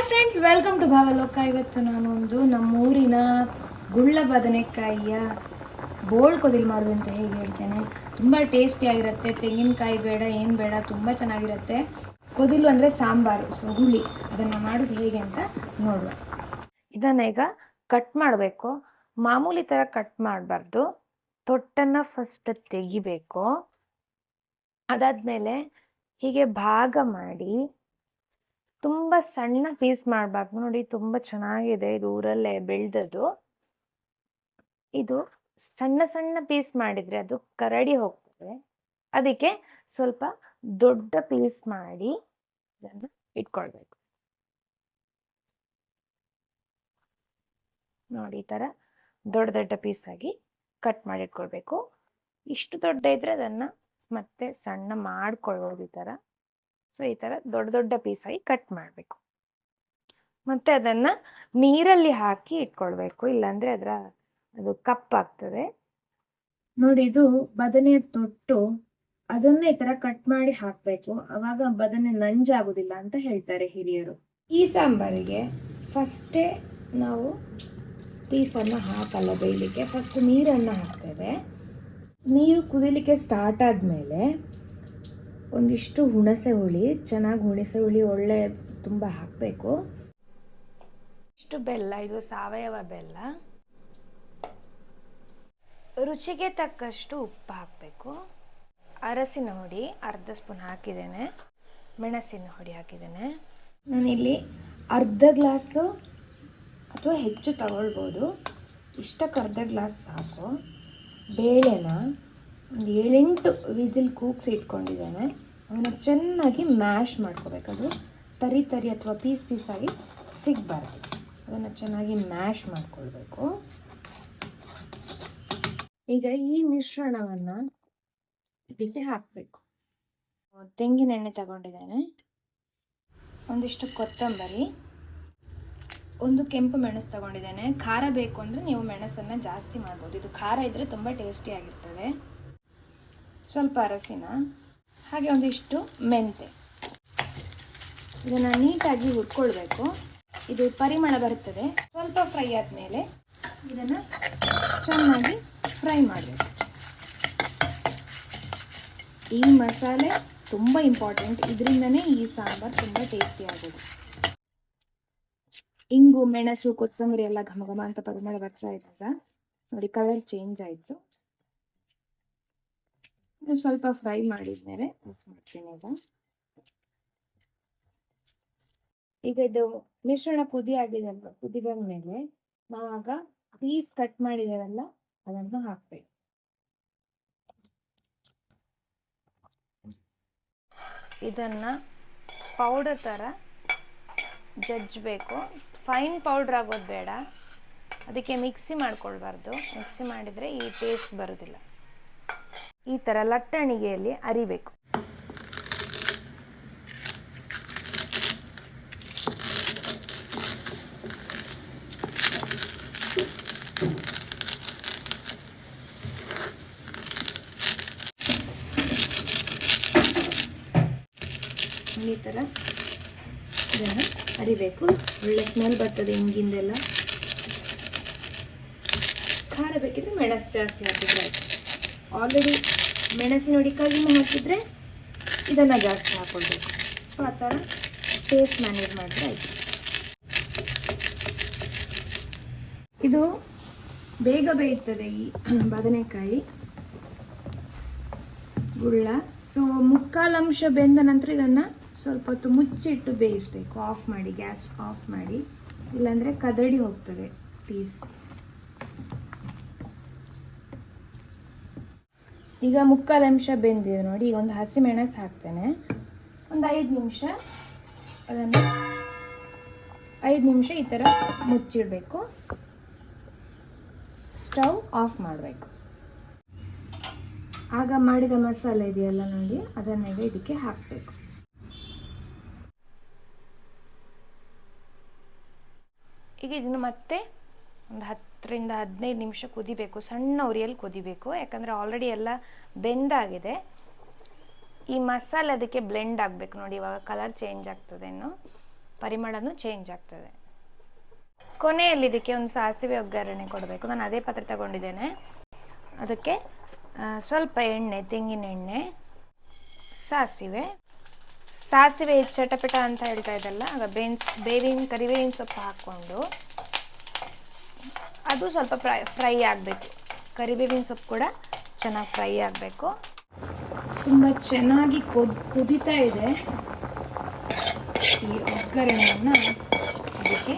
Hi friends welcome to Bhavaloka. ಇವತ್ತು ನಾನು ಒಂದು ನಮ್ಮೂರಿನ ಗುಳ್ಳ ಬದನೆಕಾಯಿಯ ಬೋಳ್ ಕೊದಿಲ್ ಮಾಡೋದು ಅಂತ ಹೇಗೆ ಹೇಳ್ತೇನೆ. ತುಂಬ ಟೇಸ್ಟಿಯಾಗಿರುತ್ತೆ ತೆಂಗಿನಕಾಯಿ ಬೇಡ, ಏನು ಬೇಡ, ತುಂಬ ಚೆನ್ನಾಗಿರುತ್ತೆ. ಕೊದಿಲು ಅಂದರೆ ಸಾಂಬಾರು ಸೊ ಹುಳಿ. ಅದನ್ನು ಮಾಡೋದು ಹೇಗೆ ಅಂತ ನೋಡುವ. ಇದನ್ನು ಈಗ ಕಟ್ ಮಾಡಬೇಕು. ಮಾಮೂಲಿ ಥರ ಕಟ್ ಮಾಡಬಾರ್ದು. ತೊಟ್ಟನ್ನು ಫಸ್ಟ್ ತೆಗಿಬೇಕು. ಅದಾದಮೇಲೆ ಹೀಗೆ ಭಾಗ ಮಾಡಿ ತುಂಬ ಸಣ್ಣ ಪೀಸ್ ಮಾಡಬಾರ್ದು. ನೋಡಿ, ತುಂಬ ಚೆನ್ನಾಗಿದೆ ಇದು ಊರಲ್ಲೇ ಬೆಳೆದದ್ದು. ಇದು ಸಣ್ಣ ಸಣ್ಣ ಪೀಸ್ ಮಾಡಿದರೆ ಅದು ಕರಡಿ ಹೋಗ್ತದೆ. ಅದಕ್ಕೆ ಸ್ವಲ್ಪ ದೊಡ್ಡ ಪೀಸ್ ಮಾಡಿ ಇದನ್ನು ಇಟ್ಕೊಳ್ಬೇಕು. ನೋಡಿ, ಈ ಥರ ದೊಡ್ಡ ದೊಡ್ಡ ಪೀಸ್ ಆಗಿ ಕಟ್ ಮಾಡಿ ಇಟ್ಕೊಳ್ಬೇಕು ಇಷ್ಟು ದೊಡ್ಡ ಇದ್ದರೆ ಅದನ್ನು ಮತ್ತೆ ಸಣ್ಣ ಮಾಡ್ಕೊಳ್ಬೋದು ಈ ಥರ. ಸೊ ಈ ಥರ ದೊಡ್ಡ ದೊಡ್ಡ ಪೀಸಾಗಿ ಕಟ್ ಮಾಡಬೇಕು. ಮತ್ತು ಅದನ್ನು ನೀರಲ್ಲಿ ಹಾಕಿ ಇಟ್ಕೊಳ್ಬೇಕು. ಇಲ್ಲಾಂದರೆ ಅದರ ಅದು ಕಪ್ಪಾಗ್ತದೆ ನೋಡಿ, ಇದು ಬದನೆ ತೊಟ್ಟು, ಅದನ್ನ ಈ ತರ ಕಟ್ ಮಾಡಿ ಹಾಕ್ಬೇಕು. ಅವಾಗ ಬದನೆ ನಂಜಾಗುದಿಲ್ಲ ಅಂತ ಹೇಳ್ತಾರೆ ಹಿರಿಯರು. ಈ ಸಾಂಬಾರಿಗೆ ಫಸ್ಟೇ ನಾವು ಪೀಸನ್ನು ಹಾಕಲ್ಲ ಬೇಯಲಿಕ್ಕೆ. ಫಸ್ಟ್ ನೀರನ್ನು ಹಾಕ್ತೇವೆ. ನೀರು ಕುದಿಲಿಕ್ಕೆ ಸ್ಟಾರ್ಟ್ ಆದಮೇಲೆ ಒಂದಿಷ್ಟು ಹುಣಸೆ ಹುಳಿ ಚೆನ್ನಾಗಿ ಹುಣಸೆ ಹುಳಿ ಒಳ್ಳೆ ತುಂಬ ಹಾಕಬೇಕು. ಇಷ್ಟು ಬೆಲ್ಲ ಇದು ಸಾವಯವ ಬೆಲ್ಲ. ರುಚಿಗೆ ತಕ್ಕಷ್ಟು ಉಪ್ಪು ಹಾಕಬೇಕು. ಅರಸಿನ ಹುಡಿ ಅರ್ಧ ಸ್ಪೂನ್ ಹಾಕಿದ್ದೇನೆ. ಮೆಣಸಿನ ಹುಡಿ ಹಾಕಿದ್ದೇನೆ. ನಾನಿಲ್ಲಿ ಅರ್ಧ ಗ್ಲಾಸು ಅಥವಾ ಹೆಚ್ಚು ತಗೊಳ್ಬೋದು. ಇಷ್ಟಕ್ಕೆ ಅರ್ಧ ಗ್ಲಾಸ್ ಸಾಕು. ಬೇಳೆನ ಒಂದು ಏಳೆಂಟು ವಿಸಿಲ್ ಕೂಗ್ಸಿ ಇಟ್ಕೊಂಡಿದ್ದೇನೆ. ಅವನ್ನ ಚೆನ್ನಾಗಿ ಮ್ಯಾಶ್ ಮಾಡ್ಕೋಬೇಕದು ತರಿ ತರಿ ಅಥವಾ ಪೀಸ್ ಪೀಸಾಗಿ ಸಿಗಬಾರ್ದು. ಅದನ್ನು ಚೆನ್ನಾಗಿ ಮ್ಯಾಶ್ ಮಾಡ್ಕೊಳ್ಬೇಕು. ಈಗ ಈ ಮಿಶ್ರಣವನ್ನು ಇದಕ್ಕೆ ಹಾಕಬೇಕು. ತೆಂಗಿನ ಎಣ್ಣೆ ತಗೊಂಡಿದ್ದೇನೆ. ಒಂದಿಷ್ಟು ಕೊತ್ತಂಬರಿ, ಒಂದು ಕೆಂಪು ಮೆಣಸು ತಗೊಂಡಿದ್ದೇನೆ. ಖಾರ ಬೇಕು ಅಂದರೆ ನೀವು ಮೆಣಸನ್ನು ಜಾಸ್ತಿ ಮಾಡ್ಬೋದು. ಇದು ಖಾರ ಇದ್ದರೆ ತುಂಬ ಟೇಸ್ಟಿಯಾಗಿರ್ತದೆ ಸ್ವಲ್ಪ ಅರಸಿನ, ಹಾಗೆ ಒಂದಿಷ್ಟು ಮೆಂತೆ. ಇದನ್ನು ನೀಟಾಗಿ ಹುಡ್ಕೊಳ್ಬೇಕು ಇದು ಪರಿಮಳ ಬರುತ್ತದೆ. ಸ್ವಲ್ಪ ಫ್ರೈ ಆದಮೇಲೆ ಇದನ್ನು ಚೆನ್ನಾಗಿ ಫ್ರೈ ಮಾಡಬೇಕು. ಈ ಮಸಾಲೆ ತುಂಬ ಇಂಪಾರ್ಟೆಂಟ್ ಇದರಿಂದನೇ ಈ ಸಾಂಬಾರು ತುಂಬ ಟೇಸ್ಟಿ ಆಗೋದು. ಇಂಗು, ಮೆಣಸು, ಕೊತ್ತಂಬರಿ ಎಲ್ಲ ಘಮ ಘಮ ಅಂತ ಪರಿಮಳ ಬರ್ತಾ ಇದ್ದಾಗ ನೋಡಿ ಕಲರ್ ಚೇಂಜ್ ಆಯಿತು. ಸ್ವಲ್ಪ ಫ್ರೈ ಮಾಡಿದ್ಮೇಲೆ ಮೇಲೆ ಮಾಡ್ತೀನಿ ಈಗ. ಇದು ಮಿಶ್ರಣ ಕುದಿ ಆಗಿದೆ ಅಲ್ವಾ? ಕುದಿ ಬಂದ್ಮೇಲೆ ನಾವಾಗ ಪೀಸ್ ಕಟ್ ಮಾಡಿದೇವಲ್ಲ, ಅದನ್ನು ಹಾಕ್ಬೇಕು. ಇದನ್ನ ಪೌಡರ್ ಥರ ಜಜ್ಜಬೇಕು. ಫೈನ್ ಪೌಡ್ರ್ ಆಗೋದು ಬೇಡ. ಅದಕ್ಕೆ ಮಿಕ್ಸಿ ಮಾಡ್ಕೊಳ್ಬಾರ್ದು. ಮಿಕ್ಸಿ ಮಾಡಿದರೆ ಈ ಟೇಸ್ಟ್ ಬರೋದಿಲ್ಲ. ಈ ಥರ ಲಟ್ಟಣಿಗೆಯಲ್ಲಿ ಅರಿಬೇಕು. ಈ ಥರ ಇದನ್ನು ಅರಿಬೇಕು. ಒಳ್ಳೆ ಸ್ಮೆಲ್ ಬರ್ತದೆ ಹಿಂಗಿಂದೆಲ್ಲ. ಖಾರ ಬೇಕಿದ್ರೆ ಮೆಣಸು ಜಾಸ್ತಿ ಹಾಕಿದ್ರೆ ಆಯ್ತು. ಆಲ್ರೆಡಿ ಮೆಣಸಿನ ಹುಡಿ ಕಡಿಮೆ ಹಾಕಿದ್ರೆ ಇದನ್ನು ಜಾಸ್ತಿ ಹಾಕೊಳ್ಬೇಕು. ಸೊ ಆ ಥರ ಟೇಸ್ಟ್ ಮ್ಯಾನೇಜ್ ಮಾಡಿದ್ರೆ ಆಯಿತು. ಇದು ಬೇಗ ಬೇಯುತ್ತದೆ ಈ ಬದನೆಕಾಯಿ. ಗುಳ್ಳ. ಸೊ ಮುಕ್ಕಾಲಂಶ ಬೆಂದ ನಂತರ ಇದನ್ನು ಸ್ವಲ್ಪ ಹೊತ್ತು ಮುಚ್ಚಿಟ್ಟು ಬೇಯಿಸಬೇಕು. ಆಫ್ ಮಾಡಿ, ಗ್ಯಾಸ್ ಆಫ್ ಮಾಡಿ. ಇಲ್ಲಾಂದರೆ ಕದಡಿ ಹೋಗ್ತದೆ ಪೀಸ್. ಈಗ ಮುಕ್ಕಾಲು ಅಂಶ ಬೆಂದಿದೆ ನೋಡಿ, ಈಗ ಒಂದು ಹಸಿಮೆಣಸು ಹಾಕ್ತೇನೆ. ಒಂದು ಐದು ನಿಮಿಷ ಅದನ್ನು ಐದು ನಿಮಿಷ ಈ ಥರ ಮುಚ್ಚಿಡಬೇಕು. ಸ್ಟವ್ ಆಫ್ ಮಾಡಬೇಕು. ಆಗ ಮಾಡಿದ ಮಸಾಲೆ ಇದೆಯಲ್ಲ ನೋಡಿ, ಅದನ್ನೆಲ್ಲ ಇದಕ್ಕೆ ಹಾಕಬೇಕು. ಈಗ ಇದನ್ನು ಮತ್ತೆ ಒಂದು ಹತ್ತರಿಂದ ಹದಿನೈದು ನಿಮಿಷ ಕುದಿಬೇಕು, ಸಣ್ಣ ಉರಿಯಲ್ಲಿ ಕುದಿಬೇಕು. ಯಾಕಂದರೆ ಆಲ್ರೆಡಿ ಎಲ್ಲ ಬೆಂದಾಗಿದೆ ಈ ಮಸಾಲೆ ಅದಕ್ಕೆ ಬ್ಲೆಂಡ್ ಆಗಬೇಕು ನೋಡಿ, ಇವಾಗ ಕಲರ್ ಚೇಂಜ್ ಆಗ್ತದೆ ಇನ್ನು. ಪರಿಮಳನೂ ಚೇಂಜ್ ಆಗ್ತದೆ. ಕೊನೆಯಲ್ಲಿ ಇದಕ್ಕೆ ಒಂದು ಸಾಸಿವೆ ಒಗ್ಗರಣೆ ಕೊಡಬೇಕು. ನಾನು ಅದೇ ಪಾತ್ರೆ ತಗೊಂಡಿದ್ದೇನೆ. ಅದಕ್ಕೆ ಸ್ವಲ್ಪ ಎಣ್ಣೆ, ತೆಂಗಿನ ಎಣ್ಣೆ, ಸಾಸಿವೆ. ಸಾಸಿವೆ ಚಟಪಟ ಅಂತ ಹೇಳ್ತಾ ಇದ್ದಲ್ಲ, ಆಗ ಬೇನ್ಸ್ ಬೇವಿನ, ಕರಿಬೇವಿನ ಸೊಪ್ಪು ಹಾಕ್ಕೊಂಡು ಅದು ಸ್ವಲ್ಪ ಫ್ರೈ ಫ್ರೈ ಆಗಬೇಕು. ಕರಿಬೇವಿನ ಸೊಪ್ಪು ಕೂಡ ಚೆನ್ನಾಗಿ ಫ್ರೈ ಆಗಬೇಕು. ತುಂಬ ಚೆನ್ನಾಗಿ ಕೊದ್, ಕುದೀತಾ ಇದೆ. ಈ ಒಗ್ಗರಣೆಯನ್ನು ಅದಕ್ಕೆ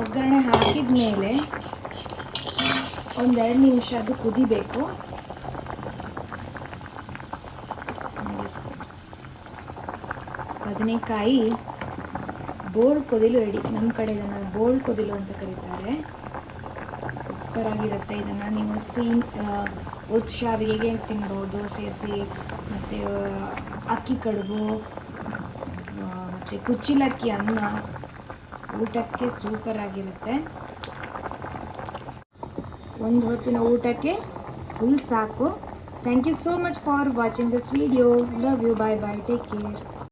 ಒಗ್ಗರಣೆ ಹಾಕಿದ ಮೇಲೆ ಒಂದೆರಡು ನಿಮಿಷ ಅದು ಕುದಿಬೇಕು. ಬದನೆಕಾಯಿ ಬೋಳ್ ಕೊದಿಲು ರೆಡಿ ನಮ್ಮ ಕಡೆ ಇದನ್ನು ಬೋಳ್ ಕೊದಿಲು ಅಂತ ಕರೀತಾರೆ. ಸೂಪರ್ ಆಗಿರುತ್ತೆ ಇದನ್ನು. ನೀವು ಸೀನ್ ಉತ್ಸಾವಿಗೆ ತಿನ್ಬೋದು, ಸೇರಿಸಿ, ಮತ್ತು ಅಕ್ಕಿ ಕಡುಬು ಮತ್ತು ಕುಚ್ಚಿಲಕ್ಕಿ ಅನ್ನ, ಊಟಕ್ಕೆ ಸೂಪರ್ ಆಗಿರುತ್ತೆ ಒಂದು ಹೊತ್ತಿನ ಊಟಕ್ಕೆ ಫುಲ್ ಸಾಕು. Thank you so much for watching this video love you bye bye take care